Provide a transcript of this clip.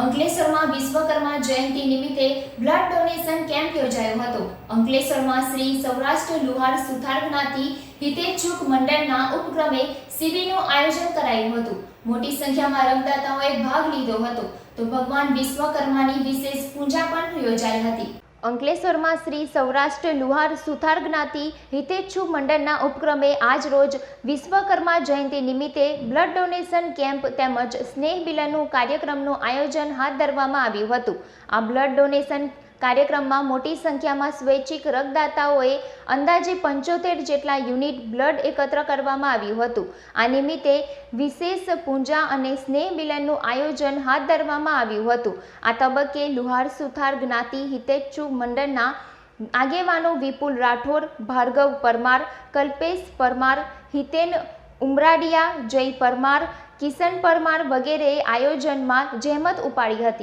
અંકલેશ્વરમાં વિશ્વકર્મા જયંતિ નિમિત્તે blood donation camp યોજાયો હતો. અંકલેશ્વરમાં શ્રી સૌરાષ્ટ્ર લુહાર સુથાર જ્ઞાતિ હિતેચ્છુક મંડળના ઉપક્રમે શિબિરનું આયોજન કરાયું હતું. મોટી સંખ્યામાં રક્તદાતાઓએ ભાગ લીધો હતો. તો ભગવાન વિશ્વકર્માની વિશેષ પૂજા પણ યોજાઈ હતી. અંકલેશ્વરમાં શ્રી સૌરાષ્ટ્ર લુહાર સુથાર જ્ઞાતિ હિતેચ્છુ મંડળના ઉપક્રમે આજ રોજ વિશ્વકર્મા જયંતિ નિમિત્તે બ્લડ ડોનેશન કેમ્પ તેમજ સ્નેહ બિલનનું કાર્યક્રમનું આયોજન હાથ ધરવામાં આવ્યું હતું. આ બ્લડ ડોનેશન કાર્યક્રમમાં મોટી સંખ્યામાં સ્વૈચ્છિક રક્તદાતાઓએ અંદાજે પંચોતેર જેટલા યુનિટ બ્લડ એકત્ર કરવામાં આવ્યું હતું. આ નિમિત્તે વિશેષ પૂજા અને સ્નેહ મિલનનું આયોજન હાથ ધરવામાં આવ્યું હતું. આ તબક્કે લુહાર સુથાર જ્ઞાતિ હિતેચ્છુ મંડળના આગેવાનો વિપુલ રાઠોડ, ભાર્ગવ પરમાર, કલ્પેશ પરમાર, હિતેન ઉમરાડિયા, જય પરમાર, કિશન પરમાર વગેરેએ આયોજનમાં જહેમત ઉપાડી હતી.